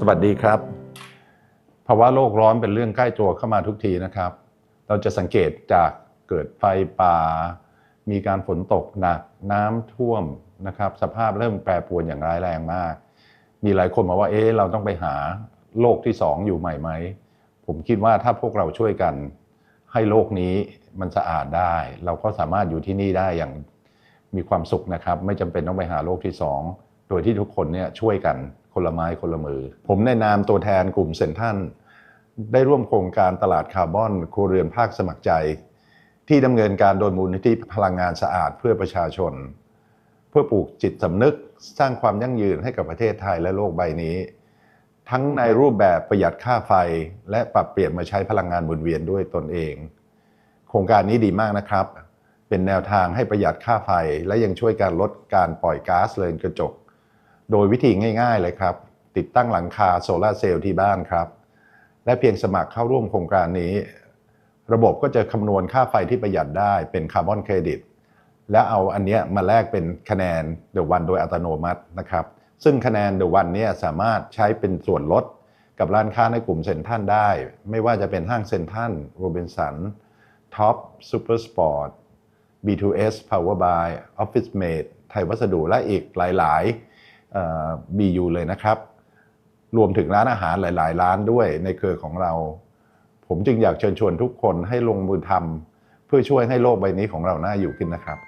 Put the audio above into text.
สวัสดีครับภาวะโลกร้อนเป็นเรื่องใกล้ตัวเข้ามาทุกทีนะครับ เราจะสังเกตจากเกิดไฟป่า มีการฝนตกหนักน้ำท่วมนะครับ สภาพเริ่มแปรปรวนอย่างร้ายแรงมาก มีหลายคนบอกว่าเอ๊ะเราต้องไปหาโลกที่สองอยู่ใหม่ไหมผมคิดว่าถ้าพวกเราช่วยกัน ให้โลกนี้มันสะอาดได้ เราก็สามารถอยู่ที่นี่ได้อย่างมีความสุขนะครับ ไม่จำเป็นต้องไปหาโลกที่สองโดยที่ทุกคนเนี่ยช่วยกัน คนละไม้คนละมือ ผมในนามตัวแทนกลุ่มเซนทันได้ร่วมโครงการตลาดคาร์บอนครัวเรือนภาคสมัครใจ ที่ดำเนินการโดยมูลนิธิพลังงานสะอาดเพื่อประชาชน เพื่อปลูกจิตสำนึกสร้างความยั่งยืนให้กับประเทศไทยและโลกใบนี้ ทั้งในรูปแบบประหยัดค่าไฟ และปรับเปลี่ยนมาใช้พลังงานหมุนเวียนด้วยตนเอง โครงการนี้ดีมากนะครับ เป็นแนวทางให้ประหยัดค่าไฟ และยังช่วยการลดการปล่อยก๊าซเรือนกระจก โดยวิธีง่ายๆเลยครับ ติดตั้งหลังคาโซลาร์เซลล์ที่บ้านครับ และเพียงสมัครเข้าร่วมโครงการนี้ ระบบก็จะคำนวณค่าไฟที่ประหยัดได้เป็นคาร์บอนเครดิตและเอาอันเนี้ยมาแลกเป็นคะแนนเดวันโดยอัตโนมัตินะครับ ซึ่งคะแนนเดวันเนี่ยสามารถใช้เป็นส่วนลดกับร้านค้าในกลุ่มเซ็นทรัลได้ ไม่ว่าจะเป็นห้างเซ็นทรัลโรบินสันท็อปซูเปอร์สปอร์ต B2S Power by Office Mate ไทยวัสดุและอีกหลาย ๆ BU เลยนะครับ รวมถึงร้านอาหารหลาย ๆ ร้านด้วยในเครือของเรา ผมจึงอยากเชิญชวนทุกคนให้ลงมือทำเพื่อช่วยให้โลกใบนี้ของเราน่าอยู่ขึ้นนะครับ